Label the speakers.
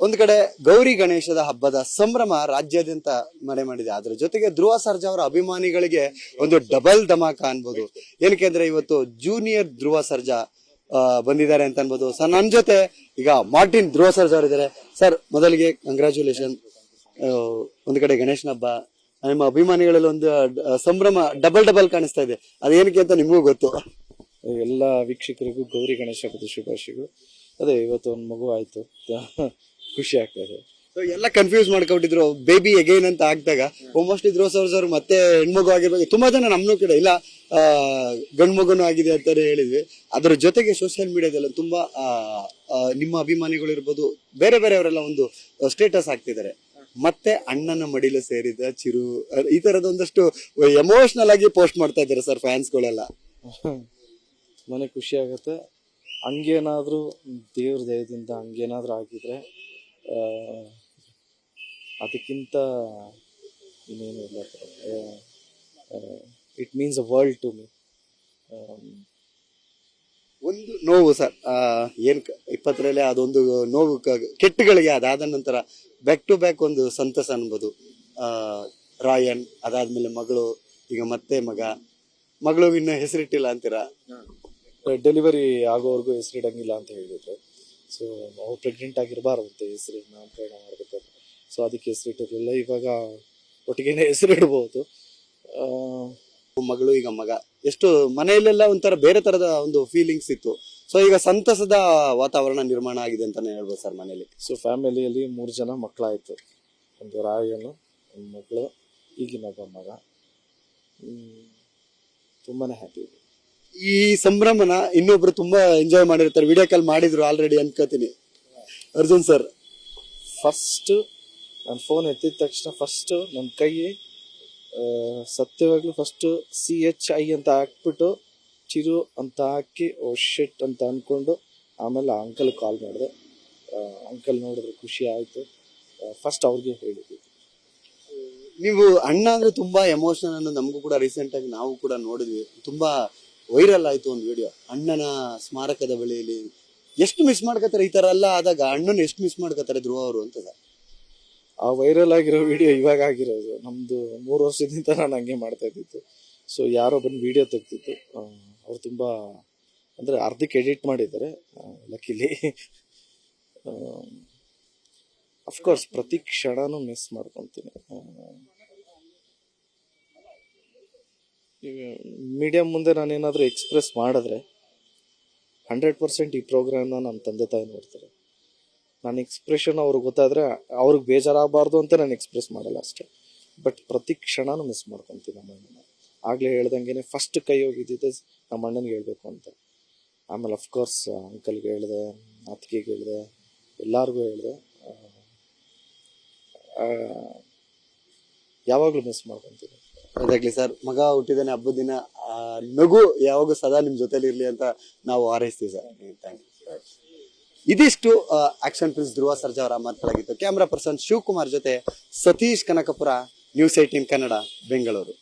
Speaker 1: ಒಂದು ಕಡೆ ಗೌರಿ ಗಣೇಶದ ಹಬ್ಬದ ಸಂಭ್ರಮ ರಾಜ್ಯಾದ್ಯಂತ ಮನೆ ಮಾಡಿದೆ. ಅದ್ರ ಜೊತೆಗೆ ಧ್ರುವ ಸರ್ಜಾ ಅವರ ಅಭಿಮಾನಿಗಳಿಗೆ ಒಂದು ಡಬಲ್ ಧಮಾಕ ಅನ್ಬೋದು. ಏನಕ್ಕೆ ಅಂದ್ರೆ ಇವತ್ತು ಜೂನಿಯರ್ ಧ್ರುವ ಸರ್ಜಾ ಬಂದಿದ್ದಾರೆ ಅಂತ ಅನ್ಬೋದು. ಸರ್ ನನ್ನ ಜೊತೆ ಈಗ ಮಾರ್ಟಿನ್ ಧ್ರುವ ಸರ್ಜಾ ಅವರು ಇದ್ದಾರೆ. ಸರ್, ಮೊದಲಿಗೆ ಕಂಗ್ರಾಚುಲೇಷನ್ ಒಂದು ಕಡೆ ಗಣೇಶನ ಹಬ್ಬ, ನಿಮ್ಮ ಅಭಿಮಾನಿಗಳಲ್ಲಿ ಒಂದು ಸಂಭ್ರಮ ಡಬಲ್ ಡಬಲ್ ಕಾಣಿಸ್ತಾ ಇದೆ. ಅದೇನಕ್ಕೆ ಅಂತ ನಿಮಗೂ ಗೊತ್ತು.
Speaker 2: ಎಲ್ಲ ವೀಕ್ಷಕರಿಗೂ ಗೌರಿ ಗಣೇಶ ಹಬ್ಬದ ಶುಭಾಶಯಗಳು. ಅದೇ, ಇವತ್ತು ಒಂದು ಮಗು ಆಯ್ತು. ಖುಷಿ ಆಗ್ತದೆ
Speaker 1: ಸೊ ಎಲ್ಲ ಕನ್ಫ್ಯೂಸ್ ಮಾಡ್ಕೊಂಡಿದ್ರು ಬೇಬಿ ಎಗೈನ್ ಅಂತ ಆಗ್ದಾಗ ಆಲ್ಮೋಸ್ಟ್ ಇದ್ರು ಸರ್ ಸರ್ ಮತ್ತೆ ಹೆಣ್ಮಗು ಆಗಿರ್ಬೇಕು. ತುಂಬಾ ಜನ ನಮ್ನು ಕೂಡ ಇಲ್ಲ ಗಂಡ್ ಆಗಿದೆ ಅಂತಾನೆ ಹೇಳಿದ್ವಿ. ಅದರ ಜೊತೆಗೆ ಸೋಷಿಯಲ್ ಮೀಡಿಯಾದಲ್ಲಿ ತುಂಬಾ ನಿಮ್ಮ ಅಭಿಮಾನಿಗಳು ಇರ್ಬೋದು, ಬೇರೆ ಬೇರೆಯವರೆಲ್ಲ ಒಂದು ಸ್ಟೇಟಸ್ ಹಾಕ್ತಿದ್ದಾರೆ. ಮತ್ತೆ ಅಣ್ಣನ ಮಡಿಲು ಸೇರಿದ ಚಿರು ಈ ತರದ ಒಂದಷ್ಟು ಎಮೋಷನಲ್ ಆಗಿ ಪೋಸ್ಟ್ ಮಾಡ್ತಾ ಇದ್ದಾರೆ ಸರ್ ಫ್ಯಾನ್ಸ್ಗಳೆಲ್ಲ
Speaker 2: ಮನೆ ಖುಷಿ ಆಗುತ್ತೆ. ಹಂಗೇನಾದ್ರೂ ದೇವ್ರ ದಯದಿಂದ ಹಂಗೇನಾದ್ರೂ ಆಗಿದ್ರೆ ಅದಕ್ಕಿಂತ ಇನ್ನೇನು ಇಲ್ಲ it means a world to me
Speaker 1: ಒಂದು ನೋವು ಸರ್. ಏನು ಕ- ಇಪ್ಪತ್ತರಲ್ಲಿ ಅದೊಂದು ನೋವು ಕೆಟ್ಟಗಳಿಗೆ ಅದಾದ ನಂತರ ಬ್ಯಾಕ್ ಟು ಬ್ಯಾಕ್ ಒಂದು ಸಂತಸ ಅನ್ಬೋದು. ರಾಯನ್ ಅದಾದ್ಮೇಲೆ ಮಗಳು ಈಗ ಮತ್ತೆ ಮಗ. ಮಗಳು ಇನ್ನೂ ಹೆಸರಿಟ್ಟಿಲ್ಲ ಅಂತೀರಾ?
Speaker 2: ಡೆಲಿವರಿ ಆಗೋವರೆಗೂ ಹೆಸರಿಡಂಗಿಲ್ಲ ಅಂತ ಹೇಳಿದ್ರು. ಸೊ ಅವ್ರು ಪ್ರೆಗ್ನೆಂಟ್ ಆಗಿರಬಾರ್ದಂತೆ ಹೆಸರು ನಾಮಕರಣ ಮಾಡ್ಬೇಕಾದ್ರೆ. ಸೊ ಅದಕ್ಕೆ ಹೆಸರಿಟ್ಟಿರಲಿಲ್ಲ ಇವಾಗ ಒಟ್ಟಿಗೆನೆ ಹೆಸರು ಇಡ್ಬೋದು.
Speaker 1: ಮಗಳು ಈಗ ಮಗ. ಎಷ್ಟು ಮನೆಯಲ್ಲೆಲ್ಲ ಒಂಥರ ಬೇರೆ ತರದ ಒಂದು ಫೀಲಿಂಗ್ಸ್ ಇತ್ತು. ಸೊ ಈಗ ಸಂತಸದ ವಾತಾವರಣ ನಿರ್ಮಾಣ ಆಗಿದೆ ಅಂತಾನೆ ಹೇಳ್ಬೋದು ಸರ್ ಮನೇಲಿ
Speaker 2: ಸೊ ಫ್ಯಾಮಿಲಿಯಲ್ಲಿ ಮೂರು ಜನ ಮಕ್ಕಳಾಯಿತು ಒಂದು ರಾಯನು ಒಂದು ಮಗಳು ಈಗಿನೊಬ್ಬ ಮಗ. ತುಂಬಾ ಹ್ಯಾಪಿ ಹ್ಯಾಪಿ
Speaker 1: ಈ ಸಂಭ್ರಮನ ಇನ್ನೊಬ್ರು ತುಂಬಾ ಎಂಜಾಯ್ ಮಾಡಿರ್ತಾರೆ. ವಿಡಿಯೋ ಕಾಲ್ ಮಾಡಿದ್ರು ಆಲ್ರೆಡಿ ಅನ್ಕೋತೀನಿ. ಅರ್ಜುನ್ ಸರ್
Speaker 2: ಫಸ್ಟ್ ನಾನು ಫೋನ್ ಎತ್ತಿದ ತಕ್ಷಣ ಫಸ್ಟ್ ನನ್ನ ಕೈ ಆ, ಸತ್ಯವಾಗ್ಲೂ ಫಸ್ಟ್ ಸಿ ಎಚ್ ಐ ಅಂತ ಹಾಕ್ಬಿಟ್ಟು ಚಿರು ಅಂತ ಹಾಕಿ ಓ ಶೆಟ್ ಅಂತ ಅಂದ್ಕೊಂಡು ಆಮೇಲೆ ಅಂಕಲ್ ಕಾಲ್ ಮಾಡಿದೆ. ಅಂಕಲ್ ನೋಡಿದ್ರೆ ಖುಷಿ ಆಯಿತು. ಫಸ್ಟ್ ಅವ್ರಿಗೆ ಹೇಳಿದ್ವಿ
Speaker 1: ನೀವು ಅಣ್ಣ ಅಂದ್ರೆ ತುಂಬಾ ಎಮೋಷನಲ್ ಅನ್ನೋದು ನಮಗೂ ಕೂಡ ರೀಸೆಂಟ್ ಆಗಿ ನಾವು ಕೂಡ ನೋಡಿದ್ವಿ. ತುಂಬಾ ವೈರಲ್ ಆಯ್ತು ಒಂದು ವಿಡಿಯೋ ಅಣ್ಣನ ಸ್ಮಾರಕದ ಬಳಿಯಲ್ಲಿ ಎಷ್ಟು ಮಿಸ್ ಮಾಡ್ಕೋತಾರೆ ಈ ತರ ಎಲ್ಲ ಆದಾಗ ಅಣ್ಣನ ಎಷ್ಟು ಮಿಸ್ ಮಾಡ್ಕೋತಾರೆ ಧ್ರುವ ಅವರು ಅಂತ
Speaker 2: ಆ ವೈರಲ್ ಆಗಿರೋ ವಿಡಿಯೋ ಇವಾಗ ಆಗಿರೋದು. ನಮ್ದು ಮೂರು ವರ್ಷದಿಂದ ನಾನು ಹಂಗೆ ಮಾಡ್ತಾ ಇದ್ದಿತ್ತು ಸೊ ಯಾರೋ ಬಂದು ವಿಡಿಯೋ ತೆಗ್ದಿತ್ತು ಅವ್ರು ತುಂಬ ಅಂದರೆ ಅರ್ಧಕ್ಕೆ ಎಡಿಟ್ ಮಾಡಿದ್ದಾರೆ. ಲಕ್ಕಿಲಿ ಅಫ್ಕೋರ್ಸ್ ಪ್ರತಿ ಕ್ಷಣನೂ ಮಿಸ್ ಮಾಡ್ಕೊತೀನಿ. ಮೀಡಿಯಮ್ ಮುಂದೆ ನಾನೇನಾದರೂ ಎಕ್ಸ್ಪ್ರೆಸ್ ಮಾಡಿದ್ರೆ ಹಂಡ್ರೆಡ್ ಪರ್ಸೆಂಟ್ ಈ ಪ್ರೋಗ್ರಾಮ್ನ ನಮ್ಮ ತಂದೆ ತಾಯಿ ನೋಡ್ತಾರೆ. ನನ್ನ ಎಕ್ಸ್ಪ್ರೆಷನ್ ಅವ್ರಿಗೆ ಗೊತ್ತಾದರೆ ಅವ್ರಿಗೆ ಬೇಜಾರಾಗಬಾರ್ದು ಅಂತ ನಾನು ಎಕ್ಸ್ಪ್ರೆಸ್ ಮಾಡಲ್ಲ ಅಷ್ಟೇ. ಬಟ್ ಪ್ರತಿ ಕ್ಷಣನೂ ಮಿಸ್ ಮಾಡ್ಕೊತೀನಿ ನಮ್ಮ ಅಣ್ಣನ. ಆಗಲೇ ಹೇಳ್ದಂಗೆ ಫಸ್ಟ್ ಕೈ ಹೋಗಿದ್ದಿದ್ದೆ ನಮ್ಮ ಅಣ್ಣನಿಗೆ ಹೇಳಬೇಕು ಅಂತ. ಆಮೇಲೆ ಅಫ್ಕೋರ್ಸ್ ಅಂಕಲ್ಗೆ ಹೇಳಿದೆ, ಅತ್ತಿಗೆಗೆ ಹೇಳಿದೆ, ಎಲ್ಲರಿಗೂ ಹೇಳಿದೆ. ಯಾವಾಗಲೂ ಮಿಸ್ ಮಾಡ್ಕೊತೀನಿ.
Speaker 1: ಅದಾಗ್ಲಿ ಸರ್ ಮಗ ಹುಟ್ಟಿದಾನೆ ಹಬ್ಬದ ದಿನ, ಆ, ನಗು ಯಾವಾಗ ಸದಾ ನಿಮ್ ಜೊತೆಲಿ ಇರ್ಲಿ ಅಂತ ನಾವು ಹಾರೈಸ್ತೀವಿ ಸರ್ ಥ್ಯಾಂಕ್ ಇದಿಷ್ಟು ಆಕ್ಷನ್ ಪ್ರಿನ್ಸ್ ಧ್ರುವ ಸರ್ಜಾ ಅವರ ಮಾತುಗಳಾಗಿತ್ತು ಕ್ಯಾಮ್ರಾ ಪರ್ಸನ್ ಶಿವಕುಮಾರ್ ಜೊತೆ ಸತೀಶ್ ಕನಕಪುರ ನ್ಯೂಸ್ ಏಟೀನ್ ಕನ್ನಡ, ಬೆಂಗಳೂರು.